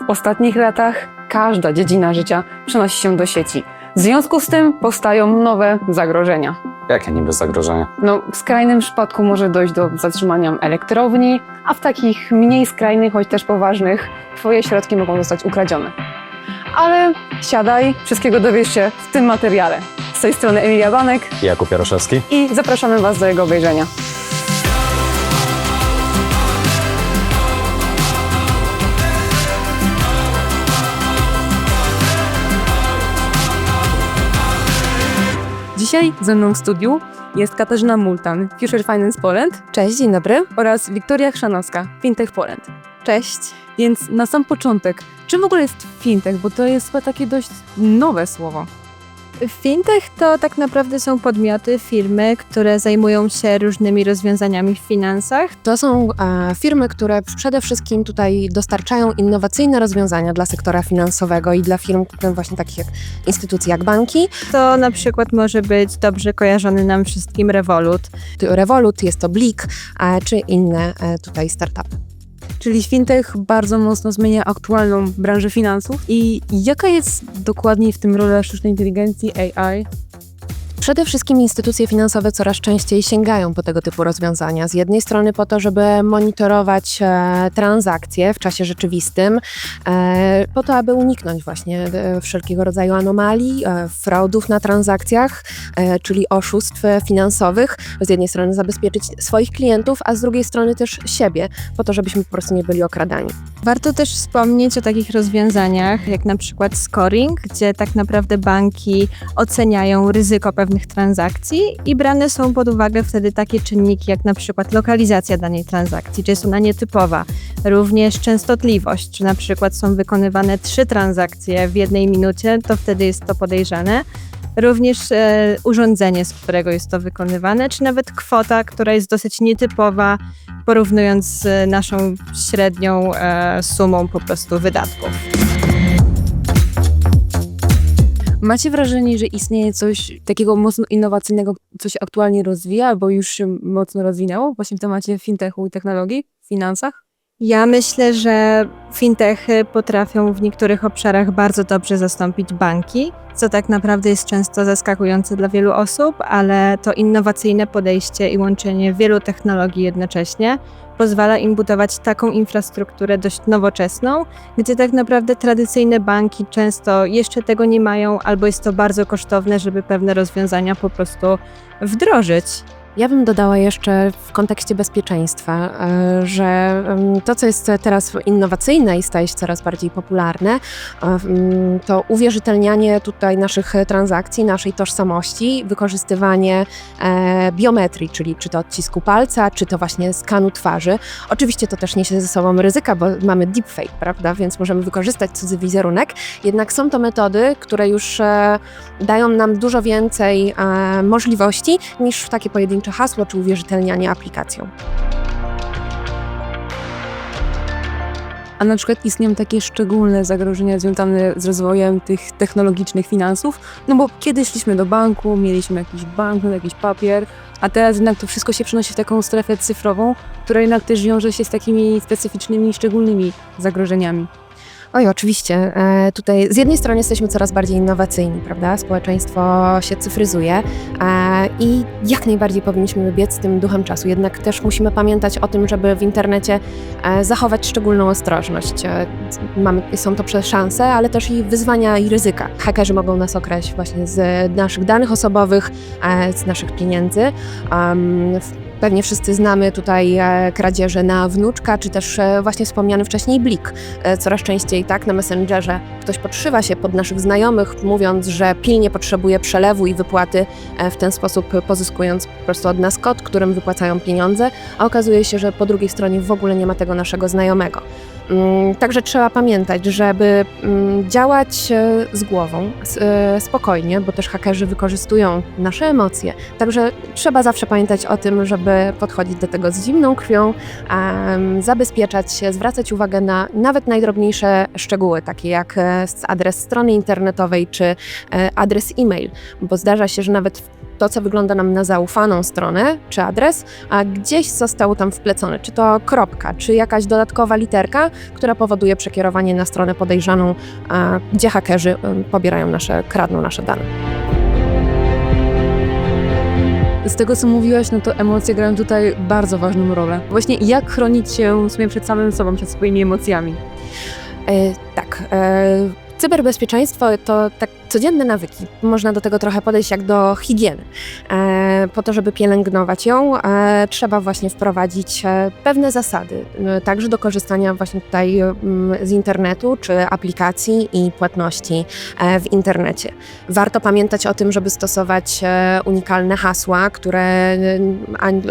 W ostatnich latach każda dziedzina życia przenosi się do sieci. W związku z tym powstają nowe zagrożenia. Jakie niby zagrożenia? No, w skrajnym przypadku może dojść do zatrzymania elektrowni, a w takich mniej skrajnych, choć też poważnych, Twoje środki mogą zostać ukradzione. Ale siadaj, wszystkiego dowiesz się w tym materiale. Z tej strony Emilia Banek Jakub Jaroszewski? i zapraszamy Was do jego obejrzenia. Dzisiaj ze mną w studiu jest Katarzyna Multan, Future Finance Poland Cześć, dzień dobry. oraz Wiktoria Chrzanowska, Fintech Poland. Cześć. Więc na sam początek, czym w ogóle jest fintech? Bo to jest chyba takie dość nowe słowo. Fintech to tak naprawdę są podmioty, firmy, które zajmują się różnymi rozwiązaniami w finansach. To są e, firmy, które przede wszystkim tutaj dostarczają innowacyjne rozwiązania dla sektora finansowego i dla firm właśnie takich jak instytucje jak banki. To na przykład może być dobrze kojarzony nam wszystkim Revolut. Revolut, jest to Blik, e, czy inne e, tutaj startupy. Czyli fintech bardzo mocno zmienia aktualną branżę finansów. I jaka jest dokładniej w tym rola sztucznej inteligencji AI? Przede wszystkim instytucje finansowe coraz częściej sięgają po tego typu rozwiązania. Z jednej strony po to, żeby monitorować e, transakcje w czasie rzeczywistym, e, po to, aby uniknąć właśnie e, wszelkiego rodzaju anomalii, e, fraudów na transakcjach, e, czyli oszustw e, finansowych. Z jednej strony zabezpieczyć swoich klientów, a z drugiej strony też siebie, po to, żebyśmy po prostu nie byli okradani. Warto też wspomnieć o takich rozwiązaniach, jak na przykład scoring, gdzie tak naprawdę banki oceniają ryzyko pewnych transakcji i brane są pod uwagę wtedy takie czynniki, jak na przykład lokalizacja danej transakcji, czy jest ona nietypowa, również częstotliwość, czy na przykład są wykonywane trzy transakcje w jednej minucie, to wtedy jest to podejrzane. Również e, urządzenie, z którego jest to wykonywane, czy nawet kwota, która jest dosyć nietypowa, porównując z naszą średnią e, sumą po prostu wydatków. Macie wrażenie, że istnieje coś takiego mocno innowacyjnego, co się aktualnie rozwija, albo już się mocno rozwinęło właśnie w temacie fintechu i technologii w finansach? Ja myślę, że fintechy potrafią w niektórych obszarach bardzo dobrze zastąpić banki, co tak naprawdę jest często zaskakujące dla wielu osób, ale to innowacyjne podejście i łączenie wielu technologii jednocześnie pozwala im budować taką infrastrukturę dość nowoczesną, gdzie tak naprawdę tradycyjne banki często jeszcze tego nie mają, albo jest to bardzo kosztowne, żeby pewne rozwiązania po prostu wdrożyć. Ja bym dodała jeszcze w kontekście bezpieczeństwa, e, że to, co jest teraz innowacyjne i staje się coraz bardziej popularne, e, to uwierzytelnianie tutaj naszych transakcji, naszej tożsamości, wykorzystywanie e, biometrii, czyli czy to odcisku palca, czy to właśnie skanu twarzy. Oczywiście to też niesie ze sobą ryzyka, bo mamy deepfake, prawda, więc możemy wykorzystać cudzy wizerunek, jednak są to metody, które już dają nam dużo więcej możliwości niż takie pojedyncze hasło czy uwierzytelnianie aplikacją. A na przykład istnieją takie szczególne zagrożenia związane z rozwojem tych technologicznych finansów? No bo kiedyś szliśmy do banku, mieliśmy jakiś banknot, jakiś papier, a teraz jednak to wszystko się przenosi w taką strefę cyfrową, która jednak też wiąże się z takimi specyficznymi, szczególnymi zagrożeniami. Oj, oczywiście. E, tutaj z jednej strony jesteśmy coraz bardziej innowacyjni, prawda? Społeczeństwo się cyfryzuje e, i jak najbardziej powinniśmy biec z tym duchem czasu. Jednak też musimy pamiętać o tym, żeby w internecie e, zachować szczególną ostrożność. Mamy, są to szanse, ale też i wyzwania i ryzyka. Hakerzy mogą nas okraść właśnie z naszych danych osobowych, z naszych pieniędzy. Pewnie wszyscy znamy tutaj e, kradzieże na wnuczka, czy też e, właśnie wspomniany wcześniej blik. E, Coraz częściej tak na Messengerze ktoś podszywa się pod naszych znajomych, mówiąc, że pilnie potrzebuje przelewu i wypłaty, w ten sposób pozyskując po prostu od nas kod, którym wypłacają pieniądze, a okazuje się, że po drugiej stronie w ogóle nie ma tego naszego znajomego. Mm, Także trzeba pamiętać, żeby mm, działać e, z głową, e, spokojnie, bo też hakerzy wykorzystują nasze emocje. Także trzeba zawsze pamiętać o tym, żeby podchodzić do tego z zimną krwią, zabezpieczać się, zwracać uwagę na nawet najdrobniejsze szczegóły, takie jak e, adres strony internetowej czy adres e-mail, bo zdarza się, że nawet w to, co wygląda nam na zaufaną stronę czy adres, a gdzieś zostało tam wplecone, czy to kropka, czy jakaś dodatkowa literka, która powoduje przekierowanie na stronę podejrzaną, gdzie hakerzy pobierają nasze, kradną nasze dane. Z tego, co mówiłaś, no to emocje grają tutaj bardzo ważną rolę. Właśnie jak chronić się w sumie przed samym sobą, przed swoimi emocjami? E, tak. E, cyberbezpieczeństwo to tak codzienne nawyki. Można do tego trochę podejść jak do higieny. E, po to, żeby pielęgnować ją, e, trzeba właśnie wprowadzić e, pewne zasady, także do korzystania właśnie tutaj z internetu czy aplikacji i płatności w internecie. Warto pamiętać o tym, żeby stosować unikalne hasła, które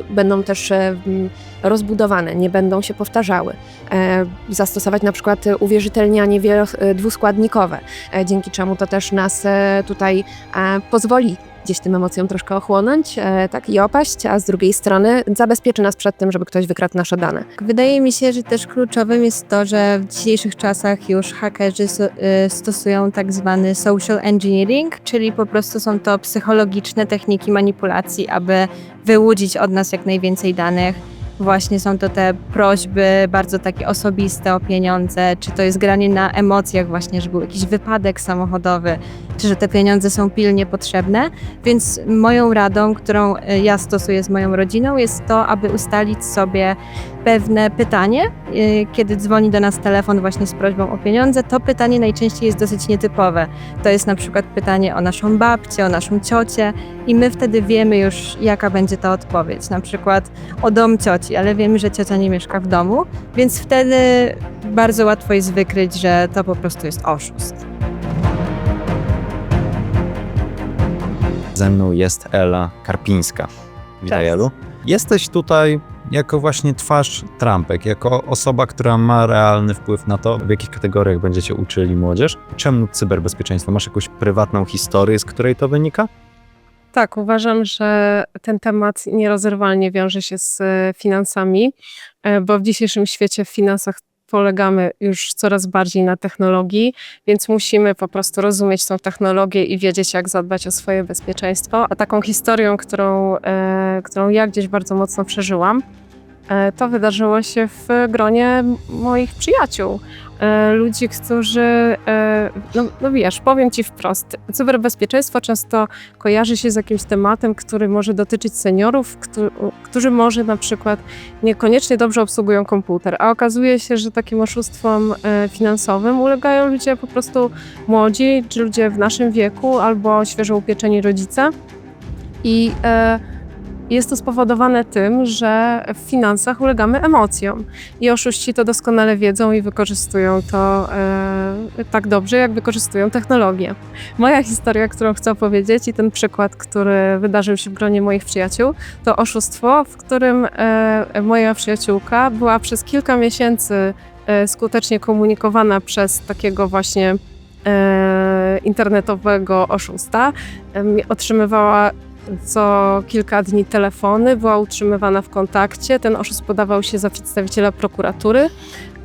będą też rozbudowane, nie będą się powtarzały. E, zastosować na przykład uwierzytelnianie e, dwuskładnikowe, e, dzięki czemu to też nas tutaj pozwoli gdzieś tym emocjom troszkę ochłonąć tak, i opaść, a z drugiej strony zabezpieczy nas przed tym, żeby ktoś wykradł nasze dane. Wydaje mi się, że też kluczowym jest to, że w dzisiejszych czasach już hakerzy stosują tak zwany social engineering, czyli po prostu są to psychologiczne techniki manipulacji, aby wyłudzić od nas jak najwięcej danych. Właśnie są to te prośby bardzo takie osobiste o pieniądze, czy to jest granie na emocjach właśnie, że był jakiś wypadek samochodowy, czy że te pieniądze są pilnie potrzebne. Więc moją radą, którą y, ja stosuję z moją rodziną, jest to, aby ustalić sobie pewne pytanie, y, kiedy dzwoni do nas telefon właśnie z prośbą o pieniądze, to pytanie najczęściej jest dosyć nietypowe. To jest na przykład pytanie o naszą babcię, o naszą ciocię i my wtedy wiemy już, jaka będzie ta odpowiedź. Na przykład o dom cioci, ale wiemy, że ciocia nie mieszka w domu, więc wtedy bardzo łatwo jest wykryć, że to po prostu jest oszust. Ze mną jest Ela Karpińska. Witaj, Cześć. Elu. Jesteś tutaj jako właśnie twarz trampek, jako osoba, która ma realny wpływ na to, w jakich kategoriach będziecie uczyli młodzież. Czemu cyberbezpieczeństwo? Masz jakąś prywatną historię, z której to wynika? Tak, uważam, że ten temat nierozerwalnie wiąże się z e, finansami, e, bo w dzisiejszym świecie w finansach polegamy już coraz bardziej na technologii, więc musimy po prostu rozumieć tą technologię i wiedzieć, jak zadbać o swoje bezpieczeństwo. A taką historią, którą, e, którą ja gdzieś bardzo mocno przeżyłam, to wydarzyło się w gronie moich przyjaciół. E, ludzi, którzy, e, no, no wiesz, powiem ci wprost, cyberbezpieczeństwo często kojarzy się z jakimś tematem, który może dotyczyć seniorów, którzy, może na przykład niekoniecznie dobrze obsługują komputer, a okazuje się, że takim oszustwom e, finansowym ulegają ludzie po prostu młodzi, czy ludzie w naszym wieku, albo świeżo upieczeni rodzice. I e, jest to spowodowane tym, że w finansach ulegamy emocjom i oszuści to doskonale wiedzą i wykorzystują to e, tak dobrze, jak wykorzystują technologię. Moja historia, którą chcę opowiedzieć i ten przykład, który wydarzył się w gronie moich przyjaciół, to oszustwo, w którym e, moja przyjaciółka była przez kilka miesięcy e, skutecznie komunikowana przez takiego właśnie e, internetowego oszusta. Otrzymywała co kilka dni telefony, była utrzymywana w kontakcie. Ten oszust podawał się za przedstawiciela prokuratury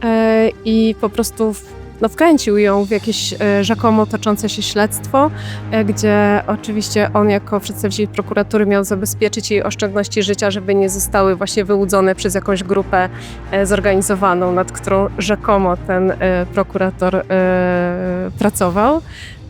e, i po prostu no, wkręcił ją w jakieś e, rzekomo toczące się śledztwo, e, gdzie oczywiście on jako przedstawiciel prokuratury miał zabezpieczyć jej oszczędności życia, żeby nie zostały właśnie wyłudzone przez jakąś grupę zorganizowaną, nad którą rzekomo ten prokurator pracował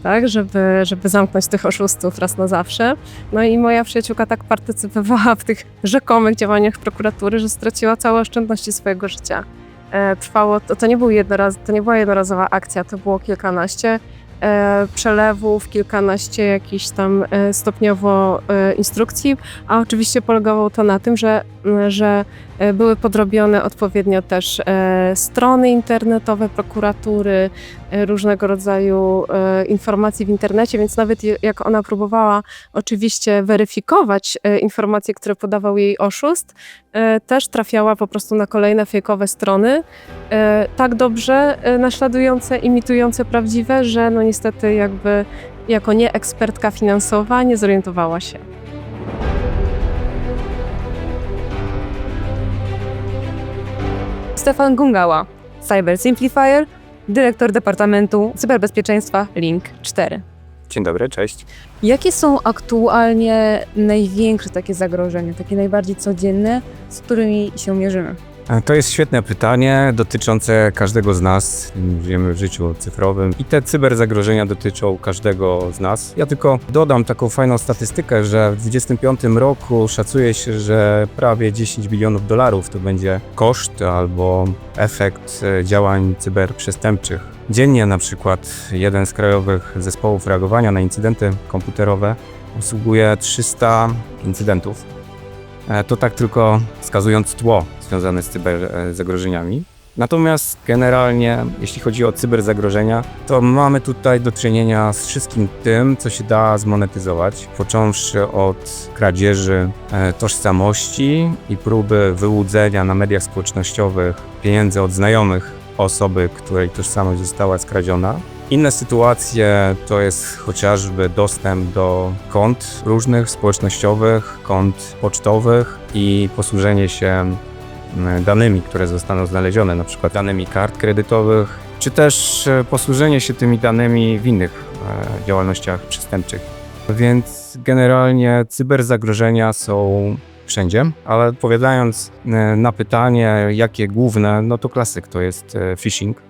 tak, żeby, żeby zamknąć tych oszustów raz na zawsze. No i moja przyjaciółka tak partycypowała w tych rzekomych działaniach prokuratury, że straciła całe oszczędności swojego życia. E, trwało, to, to, nie był jednoraz, to nie była jednorazowa akcja, to było kilkanaście e, przelewów, kilkanaście jakichś tam e, stopniowo e, instrukcji, a oczywiście polegało to na tym, że, że e, były podrobione odpowiednio też e, strony internetowe prokuratury, różnego rodzaju e, informacji w internecie, więc nawet jak ona próbowała oczywiście weryfikować e, informacje, które podawał jej oszust, e, też trafiała po prostu na kolejne fejkowe strony, tak dobrze naśladujące, imitujące prawdziwe, że no niestety jakby jako nie ekspertka finansowa nie zorientowała się. Stefan Gungała, Cyber Simplifier, dyrektor Departamentu Cyberbezpieczeństwa Link 4. Dzień dobry, cześć. Jakie są aktualnie największe takie zagrożenia, takie najbardziej codzienne, z którymi się mierzymy? E, To jest świetne pytanie dotyczące każdego z nas. Żyjemy w życiu cyfrowym i te cyberzagrożenia dotyczą każdego z nas. Ja tylko dodam taką fajną statystykę, że w 2025 roku szacuje się, że prawie 10 bilionów dolarów to będzie koszt albo efekt e, działań cyberprzestępczych. Dziennie na przykład jeden z krajowych zespołów reagowania na incydenty komputerowe obsługuje 300 incydentów. E, To tak tylko wskazując tło związane z cyberzagrożeniami. Natomiast generalnie, jeśli chodzi o cyberzagrożenia, to mamy tutaj do czynienia z wszystkim tym, co się da zmonetyzować, począwszy od kradzieży e, tożsamości i próby wyłudzenia na mediach społecznościowych pieniędzy od znajomych osoby, której tożsamość została skradziona. Inne sytuacje to jest chociażby dostęp do kont różnych społecznościowych, kont pocztowych i posłużenie się mm, danymi, które zostaną znalezione, na przykład danymi kart kredytowych, czy też e, posłużenie się tymi danymi w innych e, działalnościach przestępczych. Więc generalnie cyberzagrożenia są wszędzie, ale odpowiadając e, na pytanie, jakie główne, no to klasyk to jest phishing,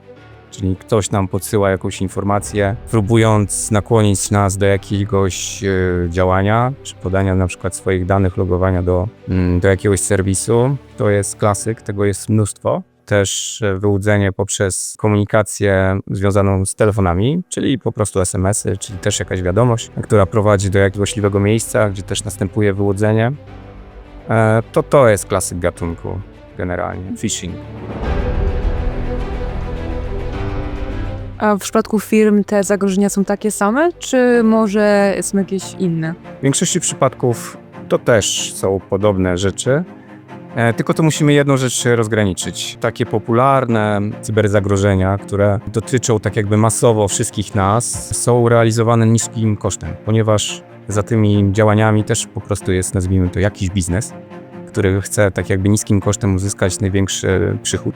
czyli ktoś nam podsyła jakąś informację, próbując nakłonić nas do jakiegoś e, działania, czy podania na przykład swoich danych, logowania do, mm, do jakiegoś serwisu. To jest klasyk, tego jest mnóstwo. Też e, wyłudzenie poprzez komunikację związaną z telefonami, czyli po prostu SMS-y, czyli też jakaś wiadomość, która prowadzi do jakiegoś złośliwego miejsca, gdzie też następuje wyłudzenie. E, To to jest klasyk gatunku generalnie, phishing. A w przypadku firm te zagrożenia są takie same, czy może są jakieś inne? W większości przypadków to też są podobne rzeczy, e, tylko to musimy jedną rzecz rozgraniczyć. Takie popularne cyberzagrożenia, które dotyczą tak jakby masowo wszystkich nas, są realizowane niskim kosztem, ponieważ za tymi działaniami też po prostu jest, nazwijmy to, jakiś biznes, który chce tak jakby niskim kosztem uzyskać największy przychód.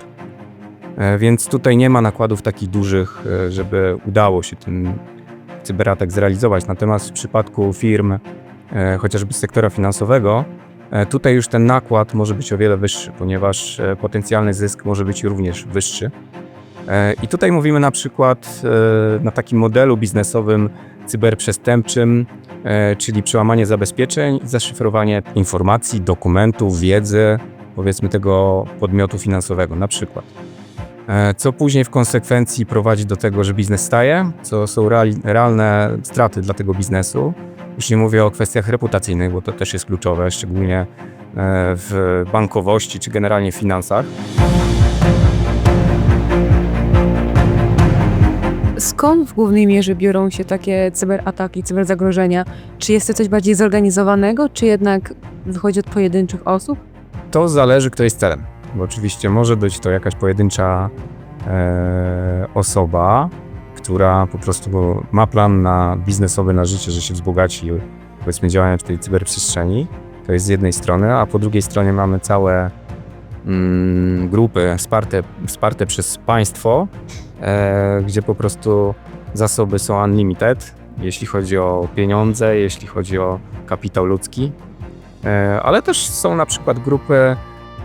E, Więc tutaj nie ma nakładów takich dużych, e, żeby udało się ten cyberatak zrealizować. Natomiast w przypadku firm, e, chociażby z sektora finansowego, tutaj już ten nakład może być o wiele wyższy, ponieważ potencjalny zysk może być również wyższy. I tutaj mówimy na przykład na takim modelu biznesowym cyberprzestępczym, czyli przełamanie zabezpieczeń zaszyfrowanie informacji, dokumentów, wiedzy, powiedzmy tego podmiotu finansowego na przykład. E, Co później w konsekwencji prowadzi do tego, że biznes staje, co są realne straty dla tego biznesu. Już nie mówię o kwestiach reputacyjnych, bo to też jest kluczowe, szczególnie e, w bankowości czy generalnie w finansach. Skąd w głównej mierze biorą się takie cyberataki, cyberzagrożenia? Czy jest to coś bardziej zorganizowanego, czy jednak wychodzi od pojedynczych osób? To zależy, kto jest celem. Bo oczywiście może być to jakaś pojedyncza e, osoba, która po prostu ma plan na biznesowy, na życie, że się wzbogaci, powiedzmy, działania w tej cyberprzestrzeni. To jest z jednej strony, a po drugiej stronie mamy całe mm, grupy wsparte, wsparte przez państwo, e, gdzie po prostu zasoby są unlimited, jeśli chodzi o pieniądze, jeśli chodzi o kapitał ludzki. E, ale też są na przykład grupy,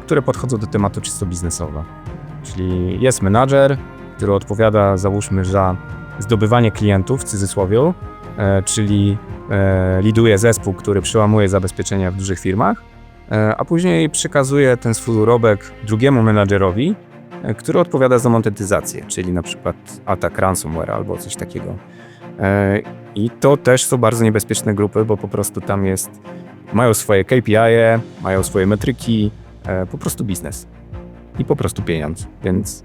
które podchodzą do tematu czysto biznesowo. Czyli jest menadżer, który odpowiada, załóżmy, za zdobywanie klientów w cudzysłowie, e, czyli e, liduje zespół, który przełamuje zabezpieczenia w dużych firmach, e, a później przekazuje ten swój urobek drugiemu menadżerowi, który odpowiada za monetyzację, czyli na przykład atak ransomware albo coś takiego. I to też są bardzo niebezpieczne grupy, bo po prostu tam jest, mają swoje KPI, mają swoje metryki, po prostu biznes. I po prostu pieniądz, więc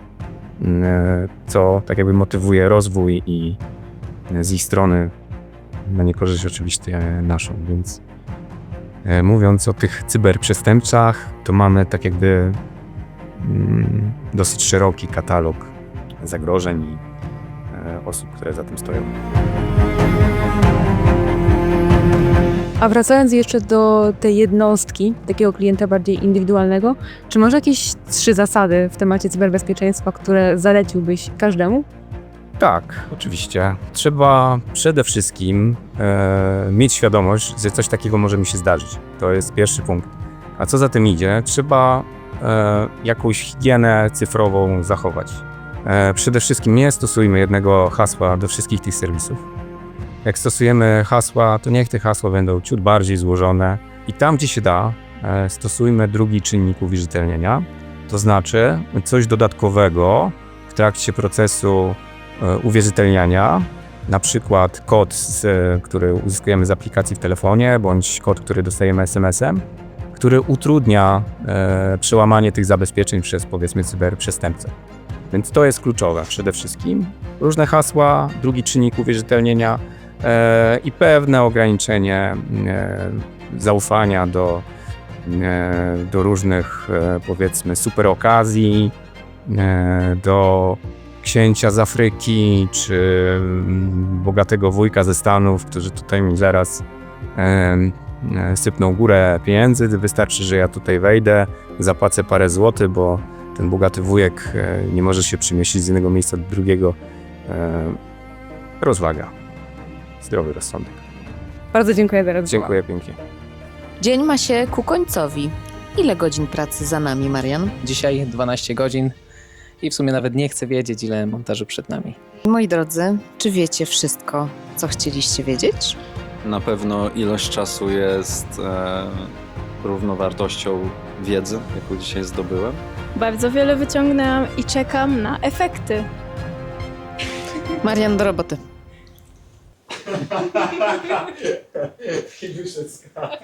mm, e, co tak jakby motywuje rozwój i e, z ich strony na niekorzyść oczywiście e, naszą, więc e, mówiąc o tych cyberprzestępcach, to mamy tak jakby mm, dosyć szeroki katalog zagrożeń i e, osób, które za tym stoją. A wracając jeszcze do tej jednostki, takiego klienta bardziej indywidualnego, czy może jakieś trzy zasady w temacie cyberbezpieczeństwa, które zaleciłbyś każdemu? Tak, oczywiście. Trzeba przede wszystkim e, mieć świadomość, że coś takiego może mi się zdarzyć. To jest pierwszy punkt. A co za tym idzie, trzeba e, jakąś higienę cyfrową zachować. E, przede wszystkim nie stosujmy jednego hasła do wszystkich tych serwisów. Jak stosujemy hasła, to niech te hasła będą ciut bardziej złożone i tam, gdzie się da, e, stosujmy drugi czynnik uwierzytelnienia, to znaczy coś dodatkowego w trakcie procesu e, uwierzytelniania, na przykład kod, który uzyskujemy z aplikacji w telefonie, bądź kod, który dostajemy SMS-em, który utrudnia e, przełamanie tych zabezpieczeń przez powiedzmy cyberprzestępcę. Więc to jest kluczowe przede wszystkim. Różne hasła, drugi czynnik uwierzytelnienia i pewne ograniczenie e, zaufania do, e, do różnych e, powiedzmy super okazji, e, do księcia z Afryki, czy mm, bogatego wujka ze Stanów, którzy tutaj mi zaraz e, e, sypną górę pieniędzy. Wystarczy, że ja tutaj wejdę, zapłacę parę złotych, bo ten bogaty wujek e, nie może się przemieścić z jednego miejsca do drugiego. E, rozwaga. Zdrowy rozsądek. Bardzo dziękuję za rozmowę. Dziękuję pięknie. Dzień ma się ku końcowi. Ile godzin pracy za nami, Marian? Dzisiaj 12 godzin i w sumie nawet nie chcę wiedzieć, ile montażu przed nami. Moi drodzy, czy wiecie wszystko, co chcieliście wiedzieć? Na pewno ilość czasu jest e, równowartością wiedzy, jaką dzisiaj zdobyłem. Bardzo wiele wyciągnęłam i czekam na efekty. Marian, do roboty. Filiuszewska.